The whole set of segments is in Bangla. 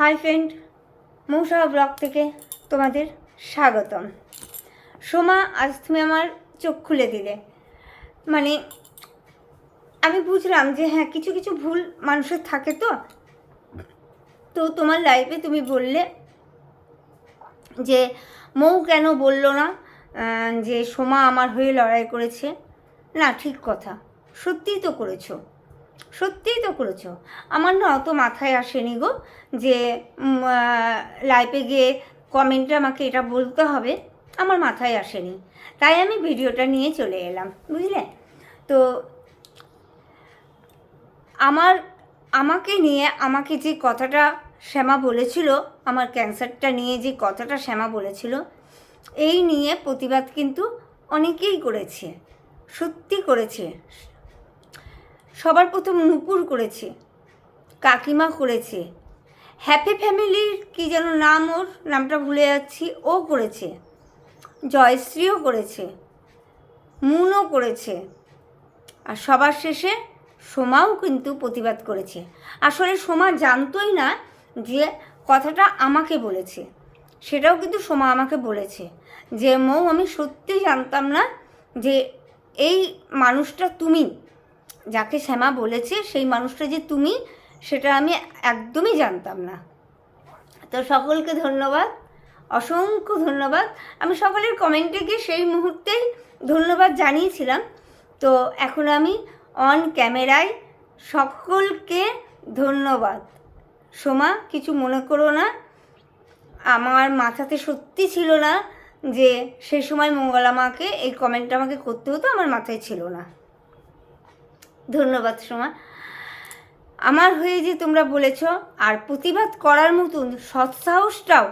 হাই ফ্রেন্ড, মৌসা ব্লগ থেকে তোমাদের স্বাগতম। সোমা, আজ তুমি আমার চোখ খুলে দিলে। মানে আমি বুঝলাম যে হ্যাঁ কিছু কিছু ভুল মানুষের থাকে তো। তো তোমার লাইফে তুমি বললে যে, মৌ কেন বলল না যে সোমা আমার হয়ে লড়াই করেছে? না, ঠিক কথা। সত্যিই তো করেছ। সত্যিই তো করেছ। আমার না অত মাথায় আসেনি গো যে লাইফে গিয়ে কমেন্টে আমাকে এটা বলতে হবে। আমার মাথায় আসেনি। তাই আমি ভিডিওটা নিয়ে চলে এলাম, বুঝলে? তো আমার, আমাকে নিয়ে, আমাকে যে কথাটা শ্যামা বলেছিল, আমার ক্যান্সারটা নিয়ে যে কথাটা শ্যামা বলেছিল, এই নিয়ে প্রতিবাদ কিন্তু অনেকেই করেছে। সত্যি করেছে। সবার প্রথম নুপুর করেছে, কাকিমা করেছে। হ্যাপি ফ্যামিলির কি যেন নাম ওর, নামটা ভুলে যাচ্ছি, ও করেছে। জয়শ্রীও করেছে, মুনও করেছে। আর সবার শেষে সোমাও কিন্তু প্রতিবাদ করেছে। আসলে সোমা জানতোই না যে কথাটা আমাকে বলেছে। সেটাও কিন্তু সোমা আমাকে বলেছে যে, মৌ, আমি সত্যি জানতাম না যে এই মানুষটা তুমি। যাকে শ্যামা বলেছে, সেই মানুষটা যে তুমি, সেটা আমি একদমই জানতাম না। তো সকলকে ধন্যবাদ, অসংখ্য ধন্যবাদ। আমি সকলের কমেন্টে গিয়ে সেই মুহূর্তেই ধন্যবাদ জানিয়েছিলাম। তো এখন আমি অন ক্যামেরায় সকলকে ধন্যবাদ। সোমা, কিছু মনে করো না? আমার মাথাতে সত্যি ছিল না যে সেই সময় মঙ্গলা মাকে এই কমেন্টটা আমাকে করতে হতো, আমার মাথায় ছিল না। ধন্যবাদ, সোমা। আমার হয়ে যে তোমরা বলেছ, আর প্রতিবাদ করার মতন সৎসাহসটাও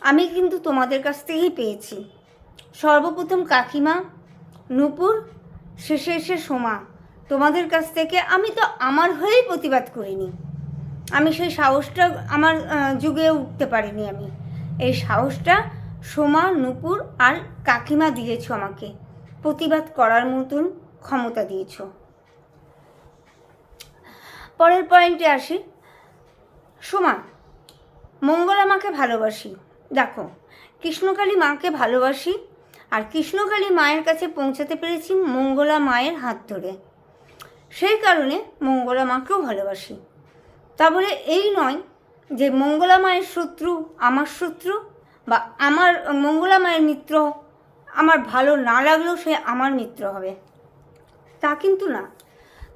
আমি কিন্তু তোমাদের কাছ থেকেই পেয়েছি। সর্বপ্রথম কাকিমা, নূপুর, শেষে এসে সোমা। তোমাদের কাছ থেকে আমি তো আমার হয়েই প্রতিবাদ করিনি। আমি সেই সাহসটা আমার যুগে উঠতে পারিনি আমি। এই সাহসটা সোমা, নূপুর আর কাকিমা দিয়েছ আমাকে। প্রতিবাদ করার মতন ক্ষমতা দিয়েছ। পরের পয়েন্টে আসি। সোমা, মঙ্গলা মাকে ভালোবাসি। দেখো, কৃষ্ণকালী মাকে ভালোবাসি আর কৃষ্ণকালী মায়ের কাছে পৌঁছাতে পেরেছি মঙ্গলা মায়ের হাত ধরে। সেই কারণে মঙ্গলা মাকেও ভালোবাসি। তা বলে এই নয় যে মঙ্গলা মায়ের শত্রু আমার শত্রু বা আমার, মঙ্গলা মায়ের মিত্র আমার ভালো না লাগলেও সে আমার মিত্র হবে। তা কিন্তু না।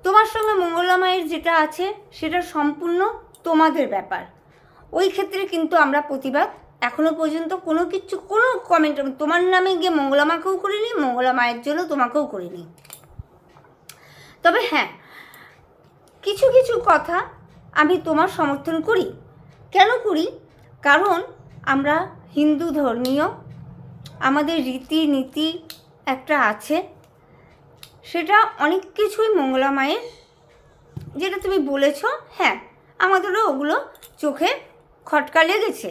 তোমার সঙ্গে মঙ্গলা মায়ের যেটা আছে, সেটা সম্পূর্ণ তোমাদের ব্যাপার। ওই ক্ষেত্রে কিন্তু আমরা প্রতিবাদ এখনও পর্যন্ত কোনো কিছু, কোনো কমেন্ট তোমার নামে গিয়ে মঙ্গলা মাকেও করিনি, মঙ্গলা মায়ের জন্য তোমাকেও করিনি। তবে হ্যাঁ কিছু কিছু কথা আমি তোমার সমর্থন করি। কেন করি? কারণ আমরা হিন্দু ধর্মীয়, আমাদের রীতিনীতি একটা আছে। সেটা অনেক কিছুই মঙ্গলা মায়ের। যেটা তুমি বলেছ হ্যাঁ আমাদেরও ওগুলো চোখে খটকা লেগেছে।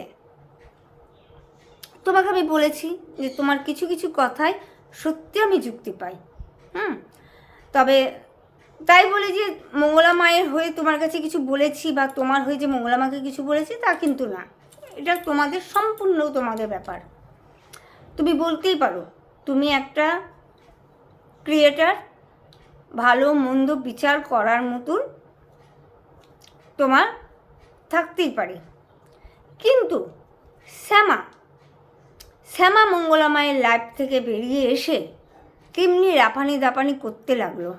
তোমাকে আমি বলেছি যে তোমার কিছু কিছু কথায় সত্যি আমি যুক্তি পাই, হুম? তবে তাই বলে যে মঙ্গলা মায়ের হয়ে তোমার কাছে কিছু বলেছি বা তোমার হয়ে যে মঙ্গলা মাকে কিছু বলেছি তা কিন্তু না। এটা তোমাদের সম্পূর্ণ তোমাদের ব্যাপার। তুমি বলতেই পারো, তুমি একটা ক্রিয়েটার ভালো, মন্দ বিচার করার মতন তোমার থাকতেই পারে। কিন্তু শ্যামা শ্যামা মঙ্গলা মায়ের লাইফ থেকে বেরিয়ে এসে তেমনি রাপানি দাপানি করতে লাগল।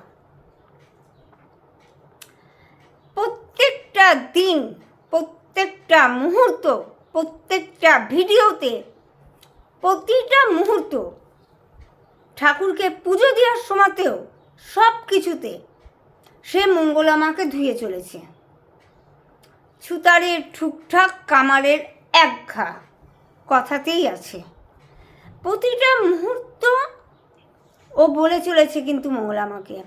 প্রত্যেকটা দিন, প্রত্যেকটা মুহূর্ত, প্রত্যেকটা ভিডিওতে, প্রতিটা মুহূর্ত ঠাকুরকে পুজো দেওয়ার সময়তেও সব কিছুতে সে মঙ্গলা মাকে ধুয়ে চলেছে। ছুতারের ঠুকঠাক কামারের এক ঘা কথাতেই আছে। প্রতিটা মুহূর্ত ও বলে চলেছে কিন্তু মঙ্গলামাকে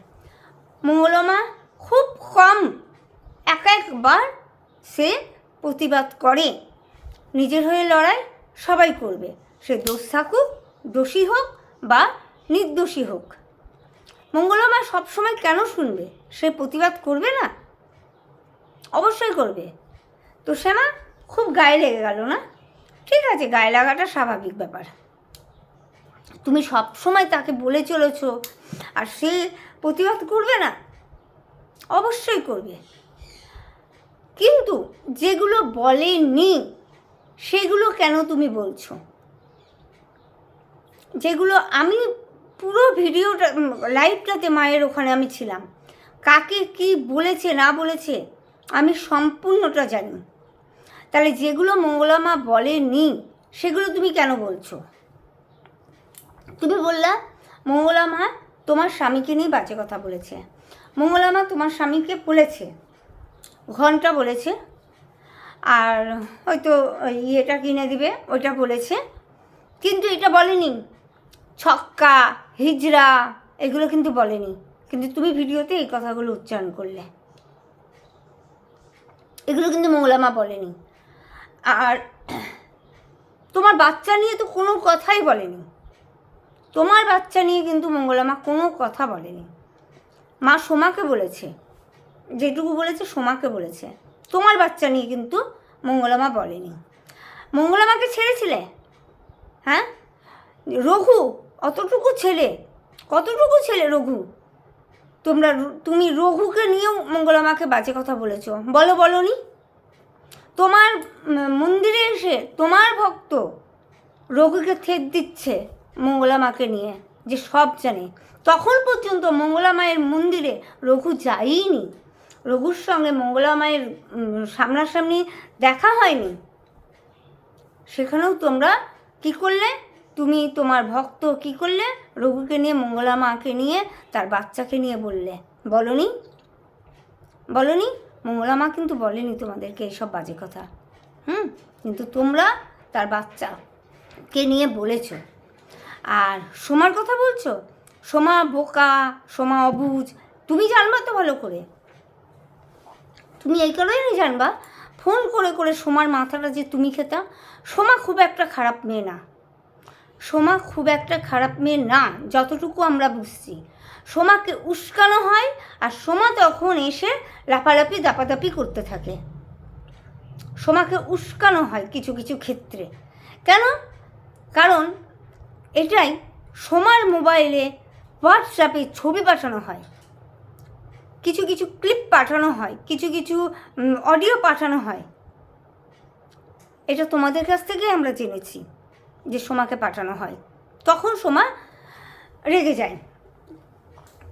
মঙ্গলামা খুব কম এক একবার সে প্রতিবাদ করে। নিজের হয়ে লড়াই সবাই করবে। সে দোষ থাকুক, দোষী হোক বা নির্দোষী হোক। মঙ্গলমা সবসময় কেন শুনবে? সে প্রতিবাদ করবে না? অবশ্যই করবে। তো শ্যামা খুব গায়ে লেগে গেল না? ঠিক আছে, গায়ে লাগাটা স্বাভাবিক ব্যাপার। তুমি সব সময় তাকে বলে চলেছো, আর সে প্রতিবাদ করবে না? অবশ্যই করবে। কিন্তু যেগুলো বলেনি, সেগুলো কেন তুমি বলছো? যেগুলো আমি পুরো ভিডিওটা লাইভটাতে মায়ের ওখানে আমি ছিলাম। কাকে কি বলেছে, না বলেছে, আমি সম্পূর্ণটা জানি। তাহলে যেগুলো মঙ্গলামা বলেনি, সেগুলো তুমি কেন বলছো? তুমি বললা মঙ্গলামা তোমার স্বামীকে নিয়ে বাজে কথা বলেছে। মঙ্গলামা তোমার স্বামীকে বলেছে, ঘণ্টা বলেছে, আর হয়তো ইয়েটা কিনে দিবে, ওইটা বলেছে, কিন্তু এটা বলেনি। ছক্কা, হিজড়া, এগুলো কিন্তু বলেনি। কিন্তু তুমি ভিডিওতে এই কথাগুলো উচ্চারণ করলে। এগুলো কিন্তু মঙ্গলামা বলেনি। আর তোমার বাচ্চা নিয়ে তো কোনো কথাই বলেনি। তোমার বাচ্চা নিয়ে কিন্তু মঙ্গলামা কোনো কথা বলেনি। মা সোমাকে বলেছে, যেটুকু বলেছে সোমাকে বলেছে। তোমার বাচ্চা নিয়ে কিন্তু মঙ্গলামা বলেনি। মঙ্গলামাকে ছেড়েছিলে? হ্যাঁ? রঘু অতটুকু ছেলে? কতটুকু ছেলে রঘু? তোমরা তুমি রঘুকে নিয়েও মঙ্গলামাকে বাজে কথা বলেছ। বলো বলো নি তোমার মন্দিরে এসে তোমার ভক্ত রঘুকে থেত দিচ্ছে মঙ্গলা মাকে নিয়ে যে সব জানে। তখন পর্যন্ত মঙ্গলা মায়ের মন্দিরে রঘু যায়নি রঘুর সঙ্গে মঙ্গলা মায়ের উম, সামনাসামনি দেখা হয়নি। সেখানেও তোমরা কি করলে? তুমি তোমার ভক্ত কি করলে? রঘুকে নিয়ে, মঙ্গলা মাকে নিয়ে, তার বাচ্চাকে নিয়ে বললে। বলনি? বলনি? মঙ্গলা মা কিন্তু বলেনি তোমাদেরকে এইসব বাজে কথা। হুম? কিন্তু তোমরা তার বাচ্চাকে নিয়ে বলেছ। আর সোমার কথা বলছো? সোমা বোকা, সোমা অবুজ, তুমি জানবা তো ভালো করে। তুমি এই কারণেই জানবা? ফোন করে করে সোমার মাথাটা যে তুমি খেতা, সোমা খুব একটা খারাপ মেয়ে না। সোমা খুব একটা খারাপ মেয়ে না, যতটুকু আমরা বুঝছি। সোমাকে উস্কানো হয় আর সোমা তখন এসে লাপালাপি দাপাদাপি করতে থাকে। সোমাকে উস্কানো হয় কিছু কিছু ক্ষেত্রে। কেন? কারণ এটাই সোমার মোবাইলে হোয়াটসঅ্যাপে ছবি পাঠানো হয়। কিছু কিছু ক্লিপ পাঠানো হয়, কিছু কিছু অডিও পাঠানো হয়। এটা তোমাদের কাছ থেকেই আমরা জেনেছি। যে সোমাকে পাঠানো হয়। তখন সোমা রেগে যায়।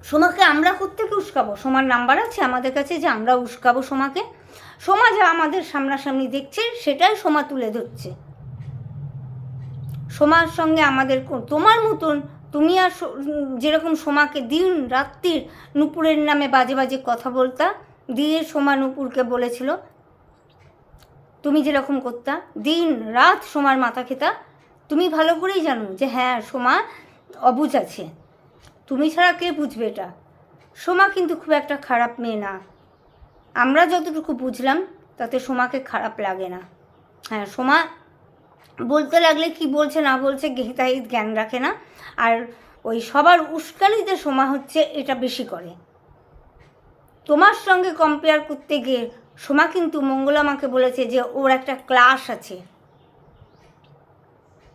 সোমাকে আমরা কোত্থেকে উস্কাবো? সোমার নাম্বার আছে আমাদের কাছে যে আমরা উস্কাবো সোমাকে। সোমা যা আমাদের সামনাসামনি দেখছে, সেটাই সোমা তুলে ধরছে। সোমার সঙ্গে আমাদের তোমার মতন তুমি আর যেরকম সোমাকে দিন রাত্রির নুপুরের নামে বাজে বাজে কথা বলতা, দিয়ে সোমা নুপুরকে বলেছিল, তুমি যেরকম করতা, দিন রাত সোমার মাথা খেতা তুমি ভালো করেই জানো যে হ্যাঁ সোমা অবুজ আছে। তুমি ছাড়া কে বুঝবে এটা? সোমা কিন্তু খুব একটা খারাপ মেয়ে না। আমরা যতটুকু বুঝলাম, তাতে সোমাকে খারাপ লাগে না। হ্যাঁ সোমা বলতে লাগলে কি বলছে, না বলছে গেহিতাহিত জ্ঞান রাখে না। আর ওই সবার উস্কানিতে সোমা হচ্ছে, এটা বেশি করে। তোমার সঙ্গে কম্পেয়ার করতে গিয়ে সোমা কিন্তু মঙ্গলামাকে বলেছে যে ওর একটা ক্লাস আছে।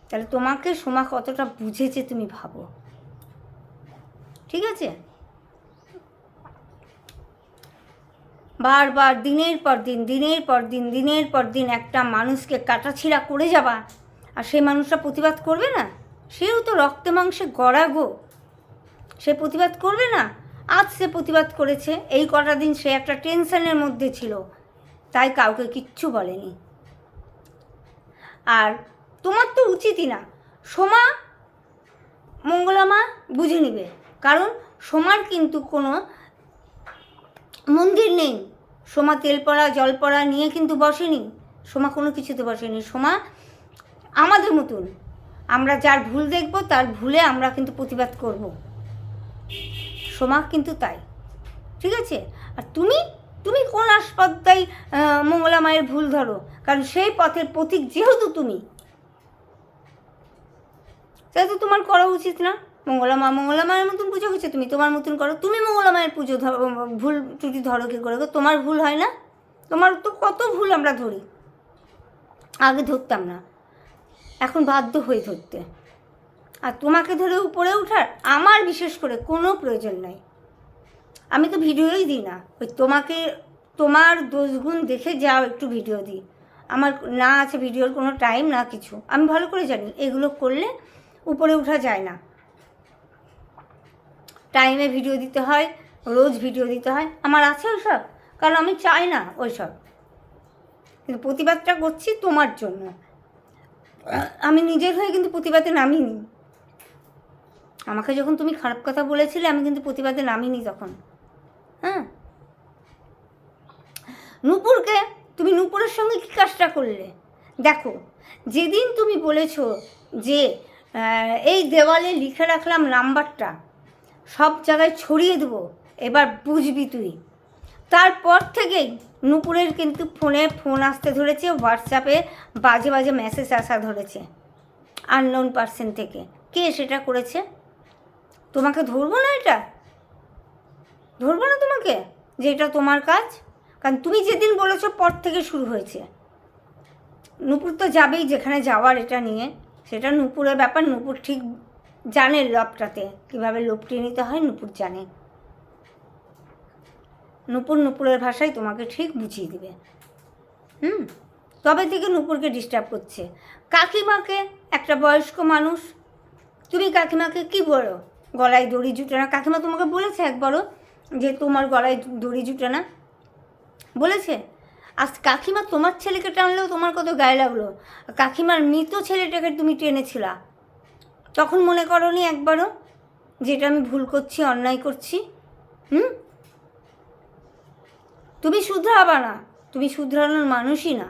তাহলে তোমাকে সোমা কতটা বুঝেছে তুমি ভাবো। ঠিক আছে? বারবার দিনের পর দিন, দিনের পর দিন, দিনের পর দিন একটা মানুষকে কাটাছিড়া করে যাবা, আর সেই মানুষটা প্রতিবাদ করবে না? সেও তো রক্তে মাংসে গড়া গো। সে প্রতিবাদ করবে না? আজ সে প্রতিবাদ করেছে, এই কটা দিন সে একটা টেনশনের মধ্যে ছিল, তাই কাউকে কিচ্ছু বলেনি। আর তোমার তো উচিতই না। সোমা মঙ্গলামা বুঝে নিবে। কারণ সোমার কিন্তু কোনো মন্দির নেই। সোমা তেল পড়া জল পড়া নিয়ে কিন্তু বসেনি। সোমা কোনো কিছুতে বসেনি। সোমা আমাদের মতন। আমরা যার ভুল দেখব, তার ভুলে আমরা কিন্তু প্রতিবাদ করব। সোমা কিন্তু তাই। ঠিক আছে? আর তুমি তুমি কোন আসপদ্দায় মঙ্গলা মায়ের ভুল ধরো। কারণ সেই পথের প্রতীক যেহেতু তুমি। তাই তো তোমার করা উচিত না। মঙ্গলা মা, মঙ্গলা মায়ের মতন পুজো হচ্ছে, তুমি তোমার মতন করো। তুমি মঙ্গলা মায়ের পুজো ভুল ত্রুটি ধরো কি করে? তোমার ভুল হয় না? তোমার তো কত ভুল আমরা ধরি। আগে ধরতাম না। এখন বাধ্য হয়ে ধরতে। আর তোমাকে ধরে উপরে ওঠার আমার বিশেষ করে কোনো প্রয়োজন নাই। আমি তো ভিডিওই দিই না। ওই তোমাকে, তোমার দোষগুণ দেখে যাও, একটু ভিডিও দিই। আমার না আছে ভিডিওর কোনো টাইম, না কিছু। আমি ভালো করে জানি। এগুলো করলে উপরে ওঠা যায় না। টাইমে ভিডিও দিতে হয়, রোজ ভিডিও দিতে হয়। আমার আছে ওইসব কারণ আমি চাই না ওইসব কিন্তু প্রতিবাদটা করছি তোমার জন্য। আমি নিজের হয়ে কিন্তু প্রতিবাদে নামিনি। আমাকে যখন তুমি খারাপ কথা বলেছিলে, আমি কিন্তু প্রতিবাদে নামিনি তখন। হ্যাঁ? নূপুরকে, তুমি নূপুরের সঙ্গে কী কাজটা করলে? দেখো, যেদিন তুমি বলেছ যে এই দেওয়ালে লিখে রাখলাম নাম্বারটা। সব জায়গায় ছড়িয়ে দেবো। এবার বুঝবি তুই। তারপর থেকেই নূপুরের কিন্তু ফোনে ফোন আসতে ধরেছে, হোয়াটসঅ্যাপে বাজে বাজে মেসেজ আসা ধরেছে আননোন পার্সেন থেকে। কে সেটা করেছে? তোমাকে ধরবো না এটা? ধরবো না তোমাকে? যে এটা তোমার কাজ? কারণ তুমি যেদিন বলেছ, পর থেকে শুরু হয়েছে। নূপুর তো যাবেই যেখানে যাওয়ার এটা নিয়ে। সেটা নূপুরের ব্যাপার, নূপুর ঠিক জানে লোভটাতে কীভাবে লোভটিয়ে নিতে হয়, নূপুর জানে। নূপুর নূপুরের ভাষায় তোমাকে ঠিক বুঝিয়ে দিবে। হুম? তবে থেকে নূপুরকে ডিস্টার্ব করছে। কাকিমাকে, একটা বয়স্ক মানুষ। তুমি কাকিমাকে কি বলো? গলায় দড়ি জুটে না। কাকিমা তোমাকে বলেছে একবারও যে তোমার গলায় দড়ি জুটে না। বলেছে? আজ কাকিমা তোমার ছেলেকে টানলেও তোমার কত গায়ে লাগল? কাকিমার মৃত ছেলেটাকে তুমি টেনেছিলা। তখন মনে করনি একবারও যেটা আমি ভুল করছি, অন্যায় করছি? হুম? তুমি শুধরাবা না। তুমি শুধরানোর মানুষই না।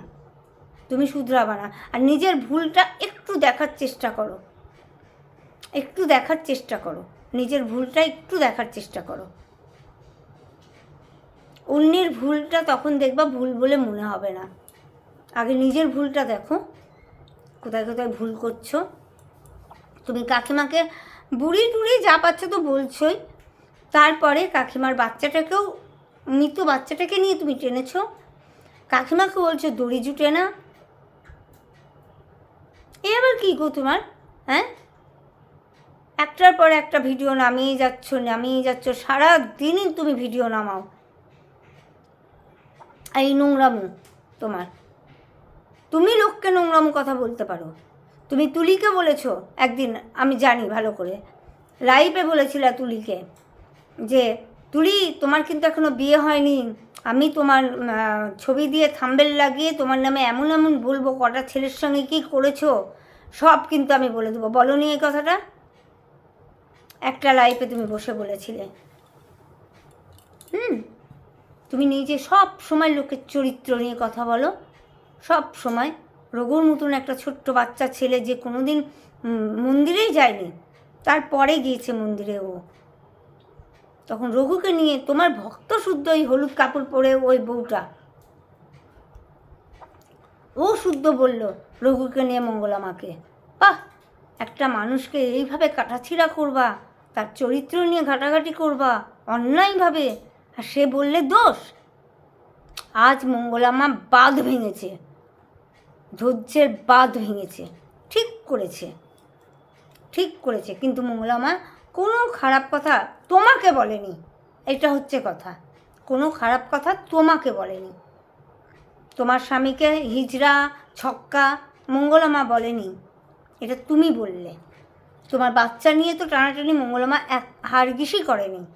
তুমি শুধরাবা না। আর নিজের ভুলটা একটু দেখার চেষ্টা করো। একটু দেখার চেষ্টা করো। নিজের ভুলটা একটু দেখার চেষ্টা করো। অন্যের ভুলটা তখন দেখবা ভুল বলে মনে হবে না। আগে নিজের ভুলটা দেখো। কোথায় কোথায় ভুল করছ? তুমি কাকিমাকে বুড়ি টুড়ি যা পাচ্ছ তো বলছোই। তারপরে কাকিমার বাচ্চাটাকেও, মৃত বাচ্চাটাকে নিয়ে তুমি টেনেছ। কাকিমাকে বলছো, দড়ি জুটে না। এ আবার কী গো তোমার? হ্যাঁ? একটার পর একটা ভিডিও নামিয়ে যাচ্ছ নামিয়ে যাচ্ছ সারা দিনই তুমি ভিডিও নামাও। এই নোংরামু তোমার। তুমি লোককে নোংরামু কথা বলতে পারো। তুমি তুলিকে বলেছ একদিন, আমি জানি ভালো করে। লাইভে বলেছিলে তুলিকে যে, তুলি, তোমার কিন্তু এখনও বিয়ে হয়নি। আমি তোমার ছবি দিয়ে থাম্বেল লাগিয়ে তোমার নামে এমন এমন বলব, কটা ছেলের সঙ্গে কি করেছ? সব কিন্তু আমি বলে দেবো। বলো নি এই কথাটা? একটা লাইফে তুমি বসে বলেছিলে। হুম। তুমি নিজে সব সময় লোকের চরিত্র নিয়ে কথা বলো। সব সময় রঘুর মতন একটা ছোট্ট বাচ্চা ছেলে যে কোনো দিন মন্দিরেই যায়নি তারপরে গিয়েছে মন্দিরে ও। তখন রঘুকে নিয়ে তোমার ভক্ত শুদ্ধ ওই হলুদ কাপড় পরে ওই বউটা। ও শুদ্ধ বলল, রঘুকে নিয়ে মঙ্গলামাকে বাহ, একটা মানুষকে এইভাবে কাটাছিড়া করবা, তার চরিত্র নিয়ে ঘাটাঘাটি করবা, অন্যায়ভাবে আর সে বললে, দোষ, আজ মঙ্গলামা বাঁধ ভেঙেছে, ধৈর্যের বাঁধ ভেঙেছে। ঠিক করেছে ঠিক করেছে। কিন্তু মঙ্গলামা কোনো খারাপ কথা তোমাকে বলেনি। এটা হচ্ছে কথা। কোনো খারাপ কথা তোমাকে বলেনি। তোমার স্বামীকে হিজড়া, ছক্কা মঙ্গলামা বলেনি। এটা তুমি বললে। তোমার বাচ্চা নিয়ে তো টানাটানি মঙ্গলামা এক হারগিসই করেনি।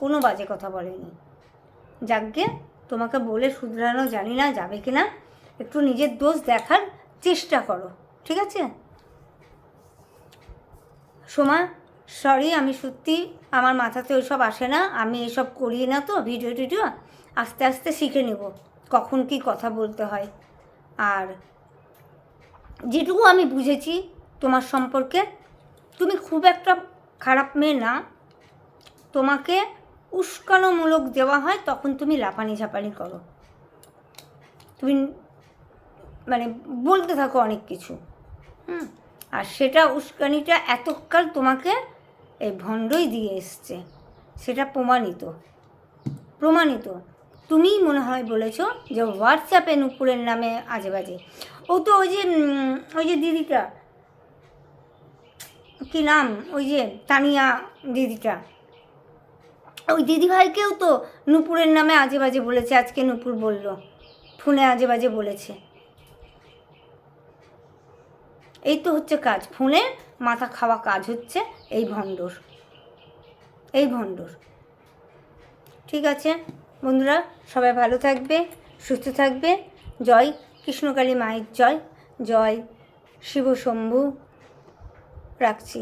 কোনো বাজে কথা বলেনি। যাকে তোমাকে বলে শুধরানো জানি না যাবে কি না একটু নিজের দোষ দেখার চেষ্টা করো, ঠিক আছে? সোমা সরি আমি সত্যি আমার মাথাতে ওইসব আসে না, আমি এসব করি না তো ভিডিও টিডিও। আস্তে আস্তে শিখে নেব, কখন কি কথা বলতে হয়। আর যেটুকু আমি বুঝেছি তোমার সম্পর্কে, তুমি খুব একটা খারাপ মেয়ে না। তোমাকে উস্কানোমূলক দেওয়া হয়, তখন তুমি লাপানি ঝাপানি করো। তুমি মানে বলতে থাকো অনেক কিছু। হুম? আর সেটা উস্কানিটা এতকাল তোমাকে এই ভণ্ডই দিয়ে এসছে। সেটা প্রমাণিত। প্রমাণিত। তুমিই মনে হয় বলেছ যে হোয়াটসঅ্যাপে নুপুরের নামে আজে বাজে ও তো ওই যে ওই যে দিদিটা। কি নাম? ওই যে তানিয়া দিদিটা। ওই দিদিভাইকেও তো নুপুরের নামে আজে বাজে বলেছে, আজকে নুপুর বলল। ফোনে আজে বাজে বলেছে। এই তো হচ্ছে কাজ, ফোনে মাথা খাওয়া কাজ হচ্ছে, এই ভণ্ডর। এই ভণ্ডর। ঠিক আছে, বন্ধুরা, সবাই ভালো থাকবে, সুস্থ থাকবে। জয় কৃষ্ণকালী মায়ের জয় জয় শিব শম্ভু রাখছি।